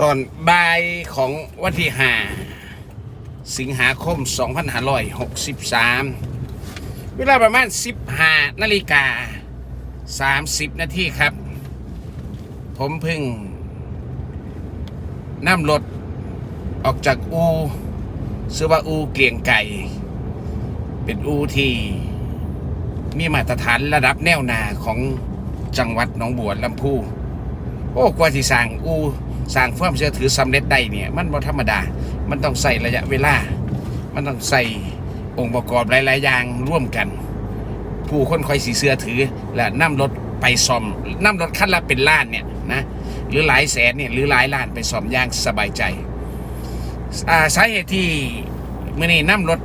ตอนบ่ายของวันที่ห้าสิงหาคม 2563 เวลาประมาณ 15นาฬิกา 30 นาทีครับ ผมเพิ่งนำรถออกจากอูซื้อว่าอูเกลียงไก่ เป็นอูที่มีมาตรฐานระดับแนวหนาของจังหวัดหนองบัวลำพู โอ้กว่าที่สร้างอูสร้างความเชื่อถือสำเร็จได้เนี่ยมันบ่ธรรมดา มันต้องใส่ระยะเวลา มันต้องใส่องค์ประกอบหลาย ๆ อย่างร่วมกัน ผู้คนคอยสีเสื้อถือ และนำรถไปซ่อมนำรถคันละเป็นล้านเนี่ยนะหรือหลายแสนเนี่ยหรือหลายล้านไปซ่อมอย่างสบายใจสาเหตุที่เมื่อนี้นำรถ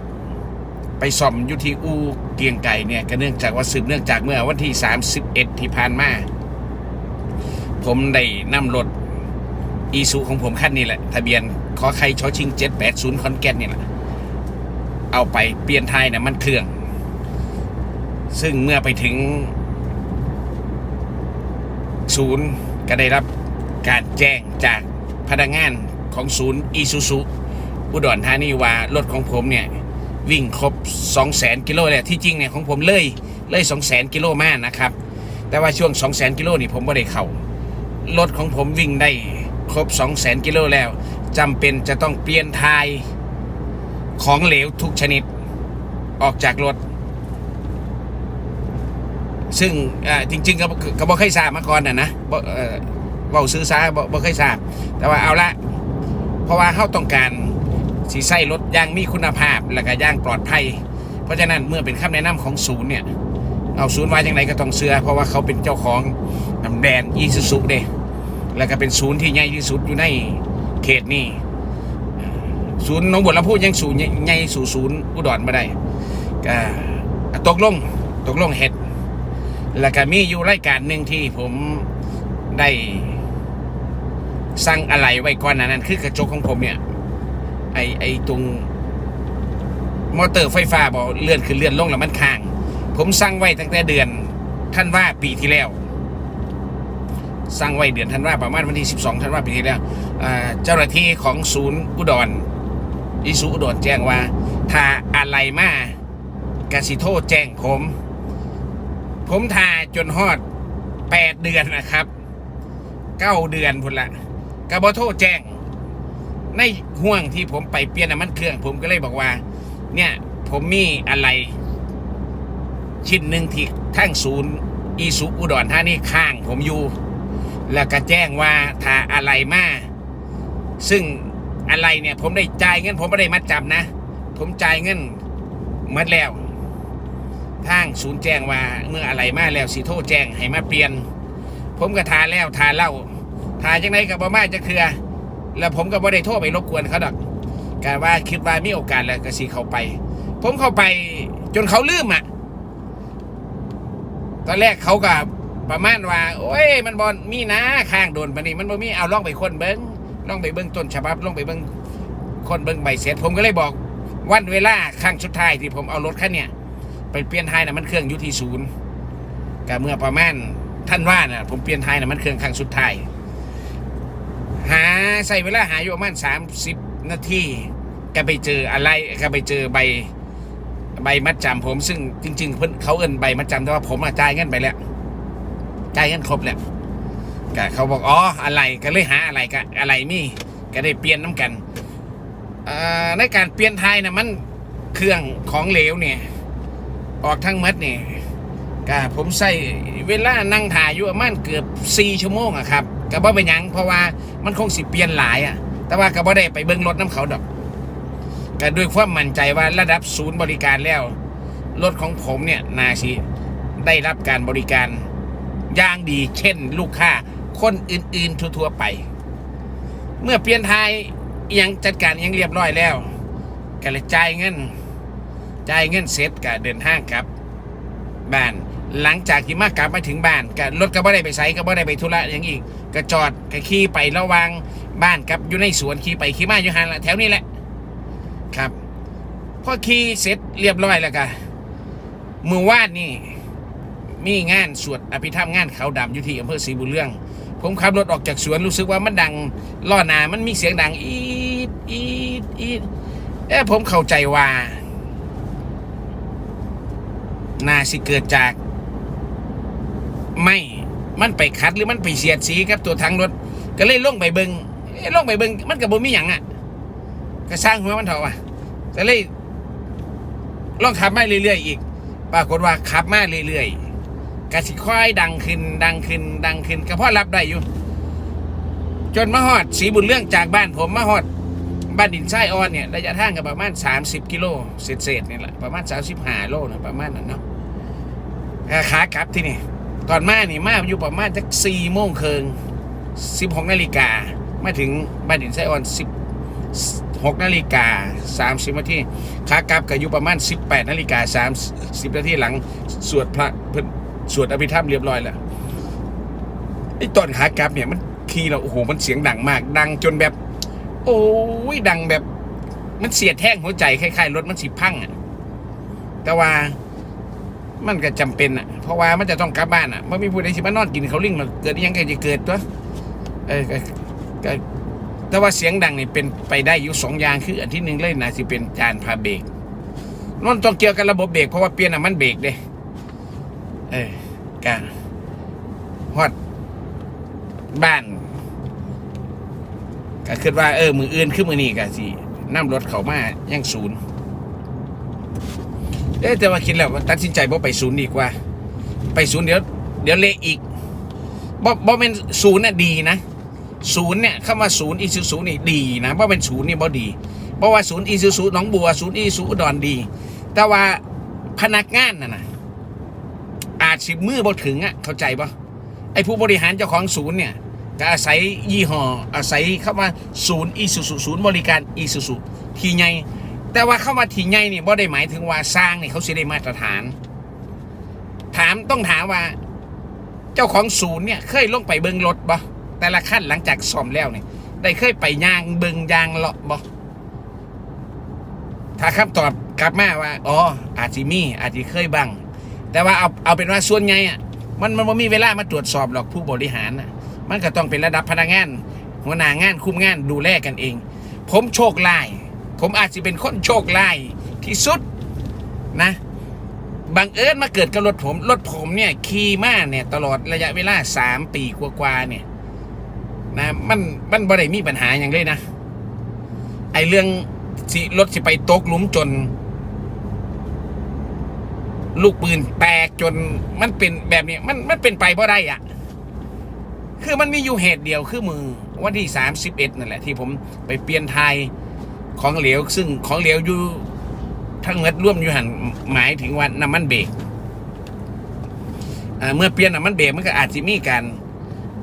ไปซ่อมอยู่ที่อูเกียงไก่เนี่ยก็เนื่องจากว่าสืบเนื่องจากเมื่อวันที่ 31 ที่ผ่านมา ผมได้นำรถอีซูของผมคันนี้แหละ ทะเบียนขอไข่ชอชิง780คอนแกนนี่แหละ เอาไปเปลี่ยนไทยนะมันเครื่อง ซึ่งเมื่อไปถึงศูนย์ก็ได้รับการแจ้งจากพนักงานของศูนย์อีซูซูอุดรธานีว่ารถของผมเนี่ย วิ่งครบ 2 0 0 0 0กิโลเลยที่จริงเนี่ยของผมเลยเลย 200,000กิโลมากนะครับ แต่ว่าช่วง 200,000กิโลนี่ผมไม่ได้เข้า รถของผมวิ่งได้ครบ 2 0 0 0 0กิโลแล้วจำเป็นจะต้องเปลี่ยนทายของเหลวทุกชนิดออกจากรถ ซึ่งจริง ๆ ก็บ่ก็บ่เคยทราบมาก่อนนะนะบ่เอ่อเว้าซื้อซาบ่บ่เคยทราบ แต่ว่าเอาละ เพราะว่าเข้าต้องการสีใส่รถย่างมีคุณภาพ และก็ย่างปลอดภัย เพราะฉะนั้นเมื่อเป็นคำแนะนำของศูนย์เนี่ย เอาศูนย์ไว้ย่างไรก็ต้องเชื่อเพราะว่าเขาเป็นเจ้าของแบรนด์อีซูซุเด้แล้วก็เป็นศูนย์ที่ใหญ่ที่สุดอยู่ในเขตนี้ศูนย์หนองบัวลำพูยังศูนย์ใหญ่สู่ศูนย์อุดรมาได้ก็ตกลงตกลงเห็ดแล้วก็มีอยู่รายการหนึ่งที่ผมได้สั่งอะไรไว้ก่อนนั้นคือกระจกของผมเนี่ย ไอไอตรงมอเตอร์ไฟฟ้าบอกเลื่อนขึ้นเลื่อนลงแล้วมันค้าง ผมสั่งไว้ตั้งแต่เดือนท่านว่าปีที่แล้ว สั่งไว้เดือนท่านว่าประมาณวันที่ 12ท่านว่าปีที่แล้วเจ้าหน้าที่ของศูนย์อุดรอิสุอุดรแจ้งว่า ถ้าอะไรมากสิโทษแจ้งผม ผมทาจนฮอดแปดเดือนนะครับเก้าเดือนพุ่นละกระบอโทษแจ้ง ในห่วงที่ผมไปเปลี่ยนน้ำมันเครื่อง ผมก็เลยบอกว่า เนี่ยผมมีอะไร ชิ้นหนึ่งที่ทั้งศูนย์อีสุอุดรธานีข้างผมอยู่ แล้วก็แจ้งว่าถ้าอะไรมาซึ่งอะไรเนี่ย ผมได้จ่ายเงินผมไม่ได้มัดจำนะ ผมจ่ายเงินมัดแล้วทางศูนย์แจ้งว่าเมื่ออะไรมาแล้วสิโทษแจ้งให้มาเปลี่ยน ผมก็ทาแล้วทาเล่าทาจังไรกับบ่มาจะเคือ แล้วผมก็บ่ได้โทษไปรบกวนเขาดอกกาว่าคิดว่ามีโอกาสแล้วก็สิเข้าไป ผมเข้าไปจนเขาลืมอะ ตอนแรกเขาก็ประมาณว่า โอ้ย มันบอลมีนะข้างโดนปนนี้มันบ่มีเอาล่องไปคนเบิ้งล่องไปเบิ้งต้นฉบับล่องไปเบิ้งคนเบิ้งใบเสร็จ ผมก็เลยบอกวันเวลาครั้งสุดท้ายที่ผมเอารถคันเนี้ยไปเปลี่ยนไทยนะมันเครื่องอยุที่ศูนย์ก็เมื่อประมาณท่านว่าน่ะ ผมเปลี่ยนไทยนะมันเครื่องครั้งสุดท้ายหาใส่เวลาหาอยู่ประมาณสามสิบนาทีก็ไปเจออะไรก็ไปเจอใบ ใบมัดจำผมซึ่งจริง ๆ เพิ่นเขาเอินใบมัดจำแต่ว่าผมอะจ่ายเงินไปแล้วจ่ายเงินครบแล้วก็เขาบอกอ๋ออะไรก็เลยหาอะไรก็อะไรมีก็ได้เปลี่ยนน้ำกันในการเปลี่ยนไทยนะมันเครื่องของเหลวเนี่ย ออกทั้งมัดเนี่ยก็ผมใส่เวลานั่งถ่ายอยู่ประมาณเกือบสี่ชั่วโมงอะครับก็บ่เป็นยังเพราะว่ามันคงสิเปลี่ยนหลายอะแต่ว่าก็บ่ได้ไปเบิ่งรถน้ำเขาดอก ก็ด้วยความมั่นใจว่าระดับศูนย์บริการแล้ว รถของผมเนี่ยนาสิได้รับการบริการอย่างดีเช่นลูกค้าคนอื่น ๆทั่วๆไป เมื่อเปลี่ยนทายยังจัดการยังเรียบร้อยแล้ว ก็เลยจ่ายเงินจ่ายเงินเสร็จก็เดินทางครับ บ้านหลังจากที่มากลับมาถึงบ้านก็รถก็บ่ได้ไปไสก็บ่ได้ไปธุระอย่างอีกก็จอดก็ขี่ไประวางบ้านกับอยู่ในสวนขี่ไปขี่มาอยู่หันละแถวนี้แหละ ครับพอขี่เสร็จเรียบร้อยแล้วก็มือวาดนี่ มีงานสวดอภิธรรมงานเขาวดำอยู่ที่อำเภอศรีบุญเรื่อง ผมขับรถออกจากสวนรู้สึกว่ามันดังล้อนามันมีเสียงดัง อีดอีดอีดเอ้ผมเข้าใจว่าน่าสิเกิดจาก ไม่มันไปคัดหรือมันไปเสียดสีครับตัวทางรถ ก็เลยลงไปเบิงเอ้ลงไปเบิงมันกับบ่มีหยังอะ ก็สร้างหัวมันเถอะว่ะก็เลยลองขับมาเรื่อยๆอีก ปรากฏว่าขับมาเรื่อยๆกระสิค่อยดังขึ้น ดังขึ้น ดังขึ้นก็พอรับได้อยู่ จนมาฮอดสีบุญเรื่องจากบ้านผมมาฮอดบ้านดินทรายอ่อนเนี่ยระยะทางก็ประมาณ 30 กิโลเศษๆนี่แหละประมาณ 35โลนะประมาณนั้นเนาะอ่าขากลับที่นี่ตอนมานี่มาอยู่ประมาณสักสี่โมงเคิง16นาฬิกามาถึงบ้านดินทรายอ่อน10 6นาฬิกา30นาทีขากลับก็อยู่ประมาณ 18นาฬิกา30นาทีหลังสวดพระเพิ่นสวดอภิธรรมเรียบร้อยแล้วไอ้ตอนขากลับเนี่ยมันขี่เราโอ้โหมันเสียงดังมาก ดังจนแบบ โอ้ยดังแบบ มันเสียดแท่งหัวใจคล้ายๆรถมันสิพังอะแต่ว่ามันก็จำเป็นอะ เพราะว่ามันจะต้องกลับบ้านอะมันมีผู้ใดสิมานอนกินเขาลิงมันเกิดยังก็จะเกิดตัวเออก็ แต่ว่าเสียงดังนี่เป็นไปได้อยู่สองอย่างคืออันที่หนึ่งเลยนะสิเป็นจานพาเบรกนั่นต้องเกี่ยวกับระบบเบรกเพราะว่าเปลี่ยนน้ำมันเบรกเด้เออการฮอดบ้านก็คิดว่าเออมืออื่นขึ้นมือนี่ก็สินั่งรถเขามายังศูนย์เอ๊แต่ว่าคิดแล้วว่าตัดสินใจบ่ไปศูนย์ดีกว่า ไปศูนย์เดี๋ยว เดี๋ยวเละอีกบ่บ่เป็นศูนย์น่ะดีนะ ศูนย์เนี่ยเข้ามาศูนย์อีซูซูนี่ดีนะบ่เป็นศูนย์นี่บ่ดี เพราะว่าศูนย์อีซูซูหนองบัวศูนย์อีซูอุดรดี แต่ว่าพนักงานน่ะนะอาจสิมือบ่ถึงอะเข้าใจปะไอ้ผู้บริหารเจ้าของศูนย์เนี่ยก็อาศัยยี่ห้ออาศัยเข้ามาศูนย์อีซูซูศูนย์บริการอีซูซูทีใหญ่แต่ว่าเข้ามาทีใหญ่นี่บ่ได้หมายถึงว่าสร้างนี่เขาสิได้มาตรฐาน ถามต้องถามว่า เจ้าของศูนย์เนี่ยเคยลงไปเบิงรถบ่ แต่ละขั้นหลังจากซ่อมแล้วเนี่ยได้เคยไปยางเบิงยางเลาะบ่ถ้าคำตอบกลับมาว่าอ๋ออาจจะมีอาจจะเคยบ้างแต่ว่าเอาเอาเป็นว่าส่วนใหญ่อะมันมันบ่มีเวลามาตรวจสอบหรอกผู้บริหารนะมันก็ต้องเป็นระดับพนักงาน หัวหน้างานคุมงานดูแลกันเอง ผมโชคร้าย ผมอาจจะเป็นคนโชคร้ายที่สุดนะบังเอิญมาเกิดกับรถผม รถผมเนี่ยขี่มาเนี่ยตลอดระยะเวลาสามปีกว่าๆเนี่ย นะมันมันบ่ได้มีปัญหาอย่างเลยนะ ไอเรื่องสิรถสิไปตกหลุมจน ลูกปืนแตกจนมันเป็นแบบนี้ มันมันเป็นไปเพราะได้อะคือมันมีอยู่เหตุเดียวคือมือวันที่สามสิบเอ็ดนั่นแหละ ที่ผมไปเปลี่ยนไทยของเหลว ซึ่งของเหลวอยู่ทั้งเม็ดร่วมอยู่หันหมายถึงว่าน้ำมันเบรกเมื่อเปลี่ยนน้ำมันเบรกมันก็อาจจะมีการ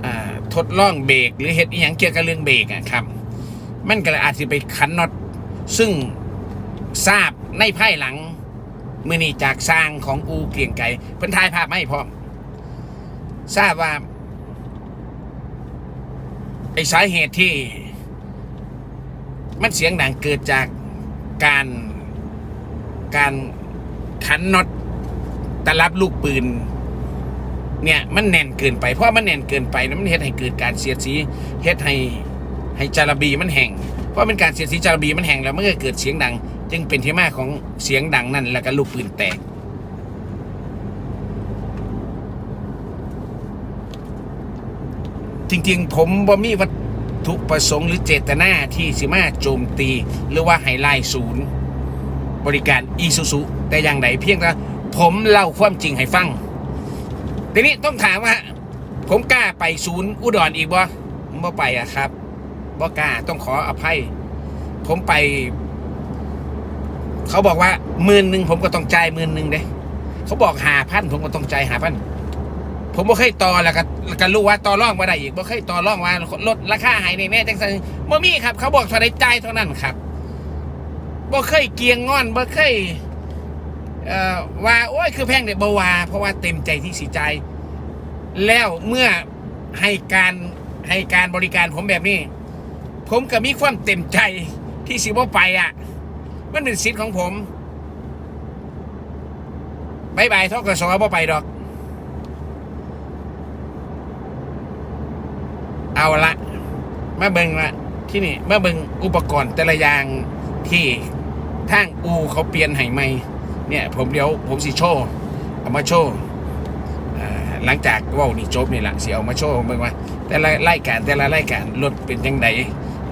อ่า ดลองเบรกหรือเหตุอหย่างเกี่ยวกับเรื่องเบรกอะครับ มันก็เลยอาจจะไปขันน็อตซึ่งทราบในภายหลังมือนี้จากสร้างของอูเกียงไก่เพิ่นทายภาพไม่พร้อมทราบว่าไอ้สาเหตุที่ มันเสียงดังเกิดจากการการขันน็อตตะลับลูกปืน เนี่ยมันแน่นเกินไป เพราะมันแน่นเกินไปนะมันเฮ็ดให้เกิดการเสียดสีเฮ็ดให้ให้จารบีมันแห้งเพราะเป็นการเสียดสีจารบีมันแห้งแล้วมันก็เกิดเสียงดัง จึงเป็นที่มาของเสียงดังนั่นแล้วก็ลูกปืนแตกจริงๆ ผมบ่มีวัตถุประสงค์หรือเจตนาที่สิมาโจมตี หรือว่าให้ไล่ศูนย์ บริการอีซูซุแต่อย่างใดเพียงแต่ผมเล่าความจริงให้ฟัง ทีนี้ต้องถามว่า ผมกล้าไปศูนย์อุดรอีกบ่ผมบ่ไปอะครับบ่กล้าต้องขออภัย ผมไป เขาบอกว่าหมื่นหนึ่งผมก็ต้องจ่ายหมื่นหนึ่งเด้เขาบอกหาพันผมก็ต้องจ่ายหาพันผมบ่เคยต่อแล้วก็ล้วก็รู้ว่าต่อร่องมาได้อีกบ่เคยต่อร่องว่าลดราคาให้ในแน่จังซั่นบ่มีครับ เขาบอกเท่าใดจ่ายเท่านั้นครับบ่เคยเกียงงอนบ่เคย ว่าโอ้ยคือแพงเด็บ่ว่าเพราะว่าเต็มใจที่สิจ่ายแล้วเมื่อให้การให้การบริการผมแบบนี้ ผมก็มีความเต็มใจที่สิบ่ไปอะ มันเป็นสิทธิ์ของผมบายบายทกสบ่ไปดอก เอาละมาเบิงละที่นี่มาเบิงอุปกรณ์แต่ละอย่างที่ทางอูเขาเปลี่ยนให้ใหม่ เนี่ยผมเดี๋ยวผมสิโชว์เอามาโชว์อ่าหลังจากว่านี่จบนี่แหละเสิเอามาโชว์เบิ่งว่า แต่ละรายการแต่ละรายการรถเป็นยังไง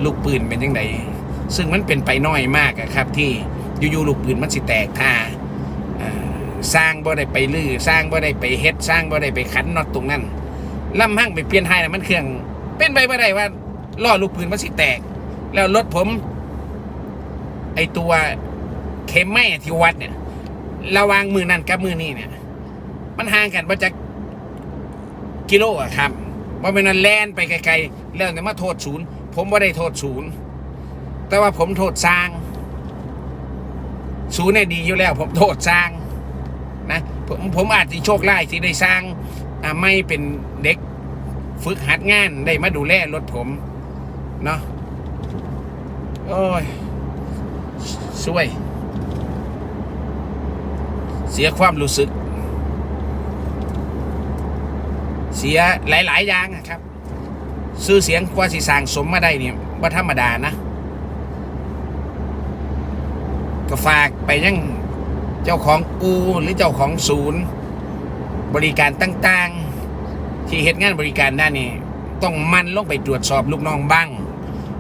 ลูกปืนเป็นยังไงซึ่งมันเป็นไปน้อยมากครับ ที่อยู่ๆลูกปืนมันสิแตกท่าสร้างบ่ได้ไปลื้อสร้างบ่ได้ไปเฮ็ดสร้างบ่ได้ไปขันน็อตตรงนั้นลำหั่งไปเปลี่ยนไทยนะมันเครื่อง เป็นไปบ่ได้ว่าล้อลูกปืนมันสิแตก แล้วรถผม ไอตัวเข็มไม้ที่วัดเนี่ย ระวางมือนั่นกับมือนี่เนี่ย มันห่างกันมาจากกิโลอะครับว่าเป็นนั้นแล่นไปไกลๆแล้วเนี่ยมาโทษศูนย์ ผมไม่ได้โทษศูนย์ แต่ว่าผมโทษสร้าง ศูนย์เนี่ยดีอยู่แล้ว ผมโทษสร้างนะผมผมอาจจะโชคร้ายที่ได้สร้างไม่เป็นเด็กฝึกหัดงานได้มาดูแลรถผมเนาะโอ้ยช่วย เสียความรู้สึก เสียหลาย ๆ อย่างอะครับ ซื้อเสียงกว่าสิสางสมมาได้เนี่ยว่าธรรมดานะ ก็ฝากไปยังเจ้าของอูหรือเจ้าของศูนย์ บริการต่าง ๆ ที่เหตุงานบริการด้านนี้ต้องมันลงไปตรวจสอบลูกน้องบ้าง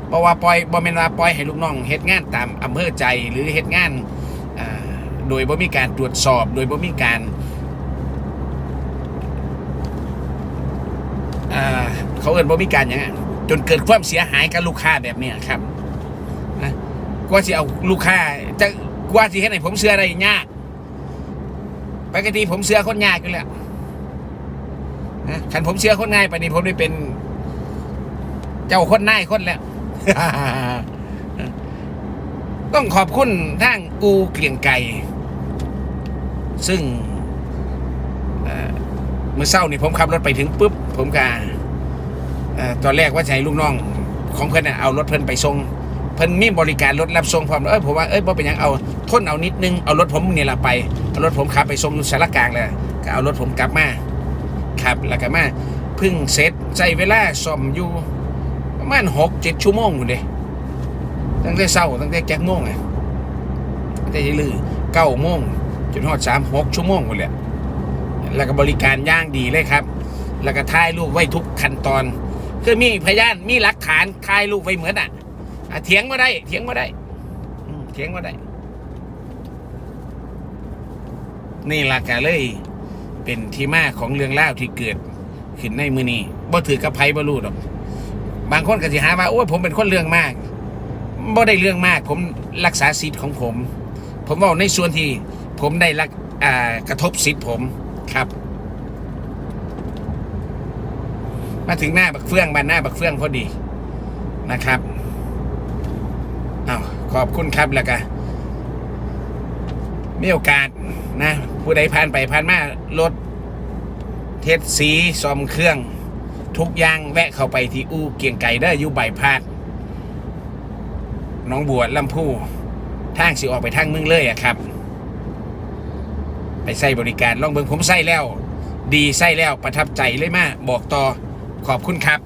เพราะว่าปล่อยบ่แม่นว่าปล่อยให้ลูกน้องเหตุงานตามอำเภอใจหรือเหตุงาน โดยบ่มีการตรวจสอบ โดยบ่มีการเขาเอิ้นบ่มีการอย่างนั้จนเกิดความเสียหายกับลูกค้าแบบนี้ครับนะกว่าสิเอาลูกค้าจะกว่าสิเฮ็ดให้ผมเชื่ออะได้ยากปกติผมเชื่อคนยากอยู่แล้วนะคันผมเชื่อคนง่ายไปนนี้ผมได้เป็น เจ้าคนนายคนแล้วต้องขอบคุณทางอูเกลียงไก่ ซึ่งเมื่อเช้านี่ผมขับรถไปถึงปุ๊บผมกาตอนแรกว่าจะให้ลูกน้องของเพื่อนเอารถเพื่อนไปส่งเพิ่นมีบริการรถรับส่งพร้อมเอ้ยผมว่าเอ้ยบ่เป็นยังเอาทนเอานิดนึงเอารถผมนี่ละไปเอารถผมขับไปส่งอยู่สารกลางเลยก็เอารถผมกลับมาขับแล้วก็มาเพึ่งเสร็จใช้เวลาซ่อมอยู่ประมาณหกเจ็ดชั่วโมงอยู่เด้ตั้งแต่เช้าตั้งแต่แจ็คโมงไงตั้งแต่ยลือเก้าโมง จนฮอดสามหกชั่วโมงหมดเลยแล้วก็บริการย่างดีเลยครับ แล้วก็ถ่ายรูปไว้ทุกขั้นตอน คือมีพยานมีหลักฐานถ่ายรูปไว้เหมือนอะเถียงมาได้เถียงมาได้เถียงมาได้ นี่ล่ะก็เลย เป็นที่มาของเรื่องเล่าวที่เกิดขึ้นในมือนี้บ่ถือกับไพ่บ่รู้ดอก บางคนก็สิหาว่าโอ้ยผมเป็นคนเรื่องมากบ่ได้เรื่องมาก ผมรักษาสิทธิ์ของผม ผมบอกในส่วนที่ ผมได้รักกระทบสิทธิ์ผมครับ มาถึงหน้าบักเฟื่องบ้านหน้าบักเฟื่องพอดีนะครับอ้าวขอบคุณครับแล้วก็มีโอกาสนะ ผู้ใดผ่านไปผ่านมารถเทสสีซ่อมเครื่อง ทุกอย่างแวะเข้าไปที่อู่เกียงไก่ได้ออยู่ใบพาดน้องบัวลำพูทางสิออกไปทางเมืองเลยอะครับ ไปใส่บริการลองเบิ่งผมใส่แล้ว ดีใส่แล้วประทับใจเลยมากบอกต่อขอบคุณครับ